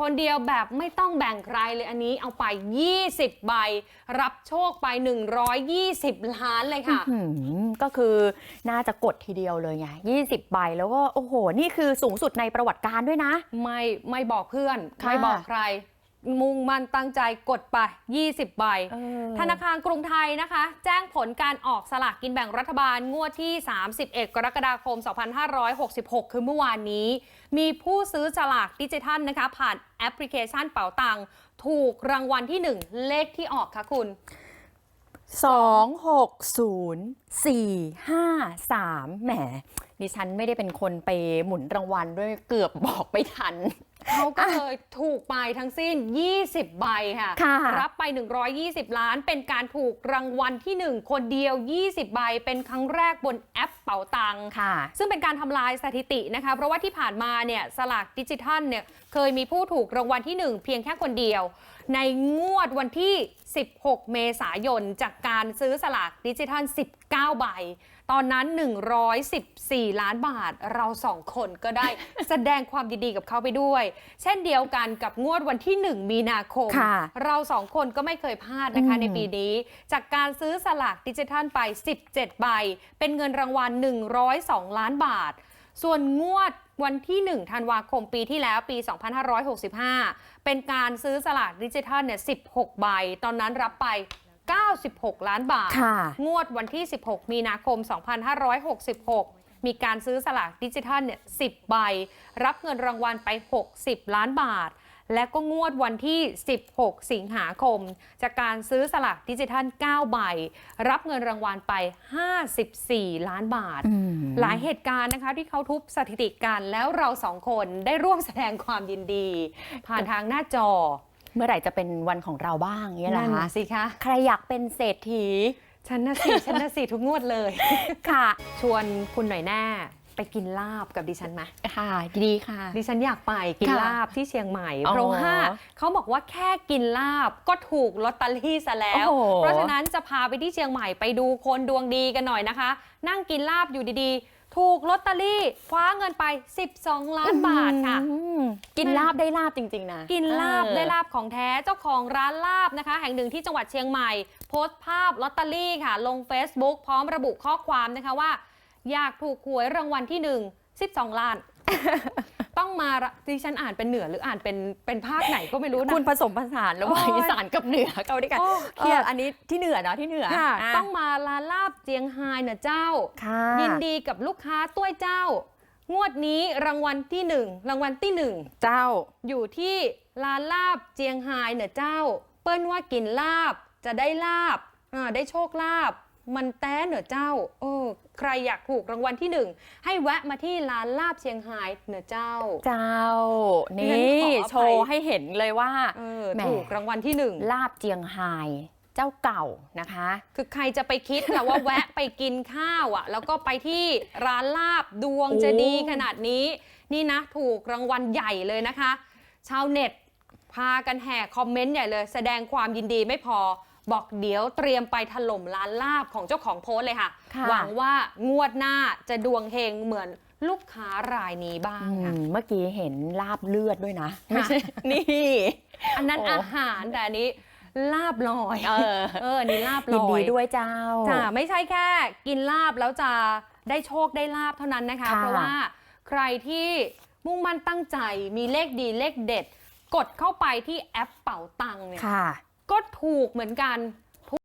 คนเดียวแบบไม่ต้องแบ่งใครเลยอันนี้เอาไป 20 ใบ รับโชคไป 120 ล้านเลยค่ะอืมก็คือน่าจะกดทีเดียวเลยไง20 ใบแล้วก็ โอ้โห นี่คือสูงสุดในประวัติการด้วยนะ ไม่ไม่บอกเพื่อนค่ะไม่บอกใคร มุ่งมั่นตั้งใจกดไป 20 ใบเออธนาคารกรุงไทยนะคะ แจ้งผลการออกสลากกินแบ่งรัฐบาลงวดที่ 31 กรกฎาคม 2566 คือเมื่อวานนี้ มีผู้ซื้อสลากดิจิทัลนะคะ ผ่านแอปพลิเคชันเป๋าตังค์ถูกรางวัลที่ 1 เลขที่ออกค่ะคุณสองหกศูนย์สี่ห้าสามแหมดิฉันไม่ได้เป็นคนไปหมุนรางวัลด้วยเกือบบอกไม่ทัน เขาก็เลยถูกไปทั้งสิ้น 20 ใบค่ะ ค่ะ รับไป 120 ล้าน เป็นการถูกรางวัลที่ 1 คนเดียว 20 ใบ เป็นครั้งแรกบนแอปเป๋าตังค์ ค่ะ ซึ่งเป็นการทำลายสถิตินะคะ เพราะว่าที่ผ่านมาเนี่ยสลากดิจิทัลเนี่ยเคยมีผู้ถูกรางวัลที่ 1 เพียงแค่คนเดียว ในงวดวันที่ 16 เมษายน จากการซื้อสลากดิจิทัล 19 ใบ ตอนนั้น 114 ล้านบาท เราสองคนก็ได้ แสดงความยินดีกับเขาไปด้วย เช่นเดียวกันกับงวดวันที่ 1 มีนาคมค่ะเราสองคนก็ไม่เคยพลาดนะคะอืมในปีนี้ จากการซื้อสลากดิจิทัลไป 17 ใบ เป็นเงินรางวัล 102 ล้านบาท ส่วนงวดวันที่1ธันวาคมปีที่แล้วปี 2565 เป็นการซื้อสลากดิจิทัลเนี่ย16 ใบ ตอนนั้นรับไป 96 ล้านบาทค่ะงวดวันที่ 16 มีนาคม 2566 มีการซื้อสลากดิจิทัลเนี่ย10 ใบ รับเงินรางวัลไป 60 ล้านบาท และก็งวดวันที่ 16 สิงหาคม จากการซื้อสลากดิจิทัล 9 ใบ รับเงินรางวัลไป 54 ล้านบาทอืมหลายเหตุการณ์นะคะที่เขาทุบสถิติกันแล้วเราสองคนได้ร่วมแสดงความยินดี ผ่านทางหน้าจอ เมื่อไหร่จะเป็นวันของเราบ้างเนี่ยนะนั่นคะน่ะสิคะใครอยากเป็นเศรษฐี ฉันน่ะสิฉันน่ะสิทุกงวดเลย ค่ะ ชวนคุณหน่อยแน่ไปกินลาบกับดิฉันไหมค่ะดีค่ะ ดิฉันอยากไปกินค่ะลาบที่เชียงใหม่ อ๋อเพราะว่าเขาบอกว่าแค่กินลาบก็ถูกลอตเตอรี่ซะแล้ว โอ้โห เพราะฉะนั้นจะพาไปที่เชียงใหม่ไปดูคนดวงดีกันหน่อยนะคะ นั่งกินลาบอยู่ดีๆ ถูกลอตเตอรี่คว้าเงินไป 12 ล้านบาทค่ะอืมกินลาบได้ลาบจริง ๆ นะ กินลาบเออได้ลาบของแท้เจ้าของร้านลาบนะคะ แห่งหนึ่งที่จังหวัดเชียงใหม่ โพสต์ภาพลอตเตอรี่ค่ะ ลง Facebook พร้อมระบุข้อความนะคะว่า อยากถูกหวยรางวัลที่ 1 12 ล้าน ต้องมาระดิฉันอ่านเป็นเหนือหรืออ่านเป็นเป็นภาคไหนก็ไม่รู้นะคุณผสมผสานระหว่างโอ้ยอีสานกับเหนือเข้าด้วยกันโอ้เคเอรียอดอันนี้ที่เหนือเนาะที่เหนือค่ะะต้องมาร้านลาบเจียงไฮ้นะเจ้าค่ะยินดีกับลูกค้าต้วยเจ้า งวดนี้รางวัลที่หนึ่งรางวัลที่หนึ่งเจ้า อยู่ที่ร้านลาบเจียงไฮ้เนอะเจ้า เปิ้นว่ากินลาบจะได้ลาบอ่าได้โชคลาบ มันแต้เนอะเจ้าเออใครอยากถูกรางวัลที่หนึ่งให้แวะมาที่ร้านลาบเชียงไฮ้เนอะเจ้า เจ้าดินี่ฉันขออภัยโชว์ให้เห็นเลยว่าเออแหมถูกรางวัลที่หนึ่งลาบเจียงไฮ้เจ้าเก่านะคะ คือใครจะไปคิดค่ะว่าแวะไปกินข้าวอะ แล้วก็ไปที่ร้านลาบดวงจะดีขนาดนี้ นี่นะ ถูกรางวัลใหญ่เลยนะคะ ชาวเน็ต พากันแห่คอมเมนต์ใหญ่เลย แสดงความยินดีไม่พอ บอกเดี๋ยวเตรียมไปถล่มร้านลาบของเจ้าของโพสต์เลยค่ะ ค่ะ หวังว่างวดหน้าจะดวงเฮงเหมือนลูกค้ารายนี้บ้างอืค่ะ มเมื่อกี้เห็นลาบเลือดด้วยนะค่ะไม่ใช่ นี่ อันนั้นโอ้ อาหารแต่อันนี้ลาบลอย เออเอออันนี่ลาบลยินอดียด้วยเจ้า จ้ะไม่ใช่แค่ กินลาบแล้วจะได้โชคได้ลาบเท่านั้นนะคะ ค่ะ เพราะว่าใครที่มุ่งมั่นตั้งใจมีเลขดีเลขเด็ด กดเข้าไปที่แอปเป๋าตังค์เนี่ย ค่ะ ก็ถูกเหมือนกัน